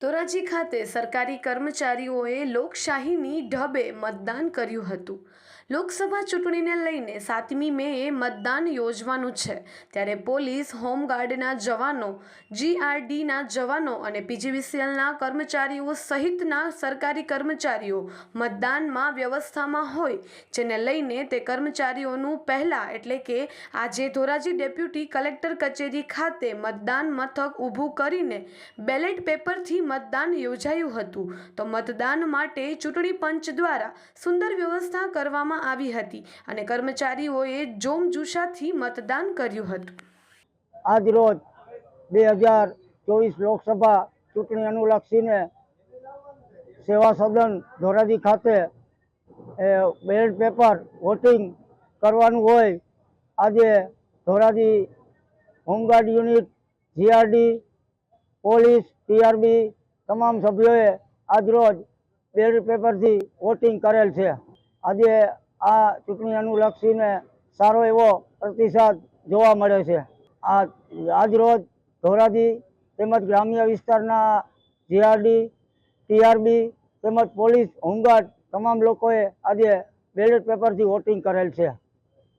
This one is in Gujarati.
ધોરાજી ખાતે સરકારી કર્મચારીઓએ લોકશાહીની ઢબે મતદાન કર્યું હતું. લોકસભા ચૂંટણીને લઈને સાતમી મેએ મતદાન યોજવાનું છે. ત્યારે પોલીસ હોમગાર્ડના જવાનો જીઆરડીના જવાનો અને પીજીવીસીએલના કર્મચારીઓ સહિતના સરકારી કર્મચારીઓ મતદાનમાં વ્યવસ્થામાં હોય, જેને લઈને તે કર્મચારીઓનું પહેલાં એટલે કે આજે ધોરાજી ડેપ્યુટી કલેક્ટર કચેરી ખાતે મતદાન મથક ઊભું કરીને બેલેટ પેપરથી મતદાન યોજાયું હતું. તો મતદાન માટે ચૂંટણી પંચ દ્વારા સુંદર વ્યવસ્થા કરવામાં આવી હતી અને કર્મચારીઓએ જોમજુશાથી મતદાન કર્યું હતું. આજ રોજ બે હજાર ચોવીસ લોકસભા ચૂંટણી અનુલક્ષીને સેવા સદન ધોરાજી ખાતે બેલેટ પેપર વોટિંગ કરવાનું હોય, આજે Dhoraji home guard unit, GRD, police, TRB તમામ સભ્યોએ આજરોજ બેલેટ પેપરથી વોટિંગ કરેલ છે. આજે આ ચૂંટણી અનુલક્ષીને સારો એવો પ્રતિસાદ જોવા મળે છે. આ આજરોજ ધોરાજી તેમજ ગ્રામ્ય વિસ્તારના જીઆરડી, ટીઆરબી તેમજ પોલીસ હોમગાર્ડ તમામ લોકોએ આજે બેલેટ પેપરથી વોટિંગ કરેલ છે.